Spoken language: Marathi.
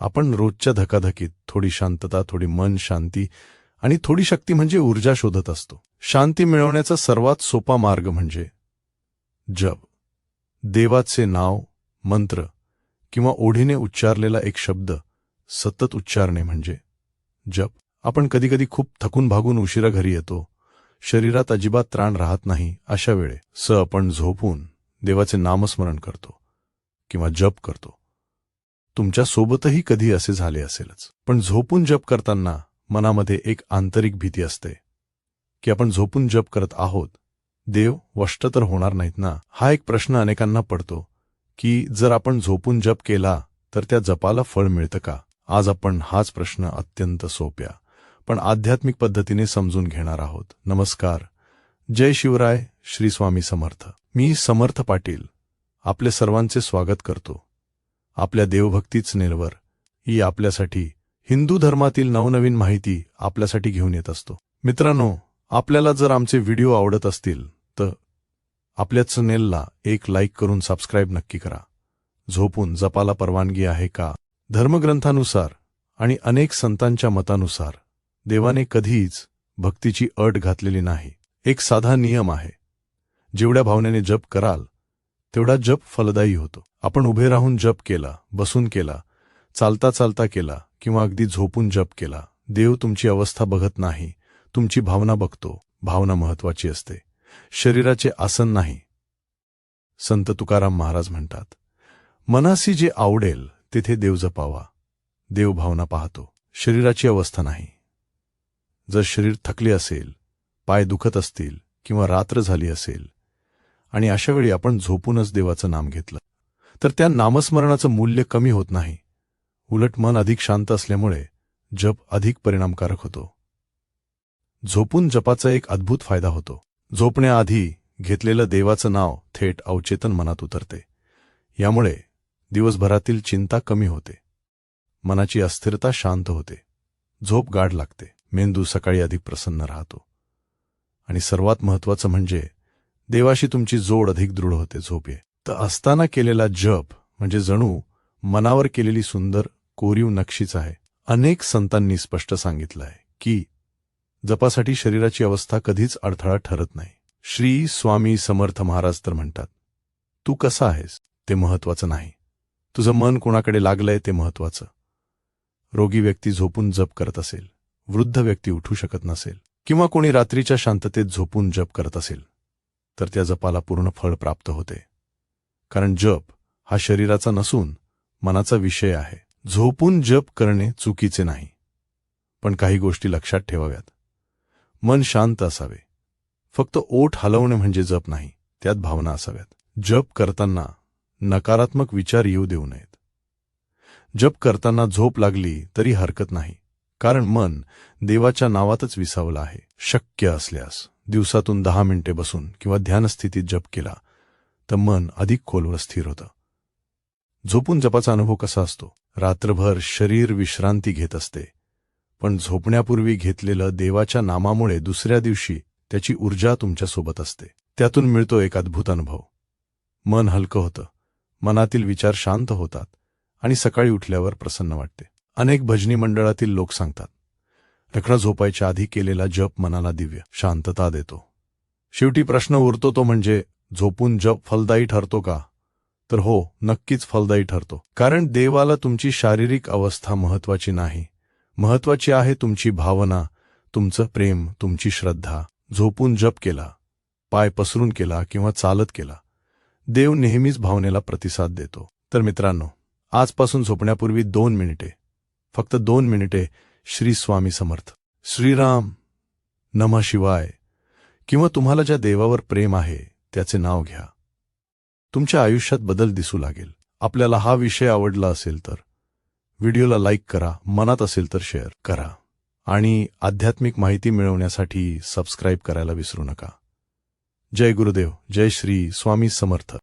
आपण रोजच्या धकाधकीत थोडी शांतता थोडी मन शांती आणि थोडी शक्ती म्हणजे ऊर्जा शोधत असतो. शांती मिळवण्याचा सर्वात सोपा मार्ग म्हणजे जप. देवाचे नाव मंत्र किंवा ओढीने उच्चारलेला एक शब्द सतत उच्चारणे म्हणजे जप. आपण कधीकधी खूप थकून भागून उशिरा घरी येतो. शरीरात अजिबात त्राण राहत नाही अशा वेळे. स आपण झोपून देवाचे नामस्मरण करतो किंवा जप करतो. तुमच्या सोबतही कधी असे झाले असेलच. पण झोपून जप करताना मनामध्ये एक आंतरिक भीती असते. की आपण झोपून जप करत आहोत देव वष्ट तर होणार नाहीत ना? हा एक प्रश्न अनेकांना पडतो की जर आपण झोपून जप केला तर त्या जपाला फळ मिळतं का? आज आपण हाच प्रश्न अत्यंत सोप्या पण आध्यात्मिक पद्धतीने समजून घेणार आहोत. नमस्कार. जय शिवराय श्री स्वामी समर्थ. मी समर्थ पाटील आपले सर्वांचे स्वागत करतो. आपल्या देवभक्तीच निर्वर ही आपल्यासाठी हिंदू धर्मातील नवनवीन माहिती आपल्यासाठी घेऊन येत असतो. मित्रांनो आपल्याला जर आमचे व्हिडिओ आवडत असतील तर आपल्या चॅनेलला एक लाईक करून सबस्क्राईब नक्की करा. झोपून जपाला परवानगी आहे का? धर्मग्रंथानुसार आणि अनेक संतांच्या मतानुसार देवाने कधीच भक्तीची अट घातलेली नाही. एक साधा नियम आहे. जेवढ्या भावनेने जप कराल तेवढा जप फलदायी होतो. आपण उभे राहून जप केला बसून केला चालता चालता केला किंवा अगदी झोपून जप केला देव तुमची अवस्था बघत नाही तुमची भावना बघतो भावना महत्वाची असते. शरीराचे आसन नाही. संत तुकाराम महाराज म्हणतात मनासी जे आवडेल तेथे देव जपावा. देव भावना पाहतो. शरीराची अवस्था नाही. जर शरीर थकले असेल पाय दुखत असतील किंवा रात्र झाली असेल आणि अशा वेळी आपण झोपूनच देवाचं नाम घेतलं. तर त्या नामस्मरणाचं मूल्य कमी होत नाही. उलट मन अधिक शांत असल्यामुळे जप अधिक परिणामकारक होतो. झोपून जपाचा एक अद्भुत फायदा होतो. झोपण्याआधी घेतलेलं देवाचं नाव थेट अवचेतन मनात उतरते. यामुळे दिवसभरातील चिंता कमी होते. मनाची अस्थिरता शांत होते. झोप गाढ लागते. मेंदू सकाळी अधिक प्रसन्न राहतो. आणि सर्वात महत्वाचं म्हणजे देवाशी तुमची जोड अधिक दृढ होते झोपे तर असताना केलेला जप म्हणजे जणू मनावर केलेली सुंदर कोरीव नक्षीच आहे. अनेक संतांनी स्पष्ट सांगितलं आहे की जपासाठी शरीराची अवस्था कधीच अडथळा ठरत नाही. श्री स्वामी समर्थ महाराज तर म्हणतात तू कसा आहेस? ते महत्वाचं नाही. तुझं मन कोणाकडे लागलंय ते महत्वाचं रोगी व्यक्ती झोपून जप करत असेल. वृद्ध व्यक्ती उठू शकत नसेल. किंवा कोणी रात्रीच्या शांततेत झोपून जप करत असेल. तर त्या जपाला पूर्ण फळ प्राप्त होते. कारण जप हा शरीराचा नसून मनाचा विषय आहे. झोपून जप करणे चुकीचे नाही. पण काही गोष्टी लक्षात ठेवाव्यात. मन शांत असावे. फक्त ओठ हलवणे म्हणजे जप नाही त्यात भावना असाव्यात. जप करताना नकारात्मक विचार येऊ देऊ नयेत. जप करताना झोप लागली तरी हरकत नाही. कारण मन देवाच्या नावातच विसावलं आहे. शक्य असल्यास. दिवसातून दहा मिनिटे बसून किंवा ध्यानस्थितीत जप केला तर मन अधिक खोलवर स्थिर होतं. झोपून जपाचा अनुभव कसा असतो? रात्रभर शरीर विश्रांती घेत असते. पण झोपण्यापूर्वी घेतलेलं देवाच्या नामामुळे दुसऱ्या दिवशी त्याची ऊर्जा तुमच्यासोबत असते. त्यातून मिळतो एक अद्भुत अनुभव. मन हलकं होतं. मनातील विचार शांत होतात आणि सकाळी उठल्यावर प्रसन्न वाटते. अनेक भजनी मंडळातील लोक सांगतात रखडा झोपायच्या आधी केलेला जप मनाला दिव्य शांतता देतो. शेवटी प्रश्न उरतो तो म्हणजे झोपून जप फलदायी ठरतो का? तर हो नक्कीच फलदायी ठरतो. कारण देवाला तुमची शारीरिक अवस्था महत्वाची नाही. महत्वाची आहे तुमची भावना तुमचं प्रेम तुमची श्रद्धा. झोपून जप केला पाय पसरून केला किंवा चालत केला. देव नेहमीच भावनेला प्रतिसाद देतो. तर मित्रांनो आजपासून झोपण्यापूर्वी दोन मिनिटे. फक्त दोन मिनिटे श्री स्वामी समर्थ. श्रीराम नमः शिवाय किंवा तुम्हाला ज्या देवावर प्रेम आहे त्याचे नाव घ्या. तुमच्या आयुष्यात बदल दिसू लागेल. आपल्याला हा विषय आवडला असेल तर व्हिडिओला लाईक करा मनात असेल तर शेअर करा. आणि आध्यात्मिक माहिती मिळवण्यासाठी सबस्क्राईब करायला विसरू नका. जय गुरुदेव जय श्री स्वामी समर्थ.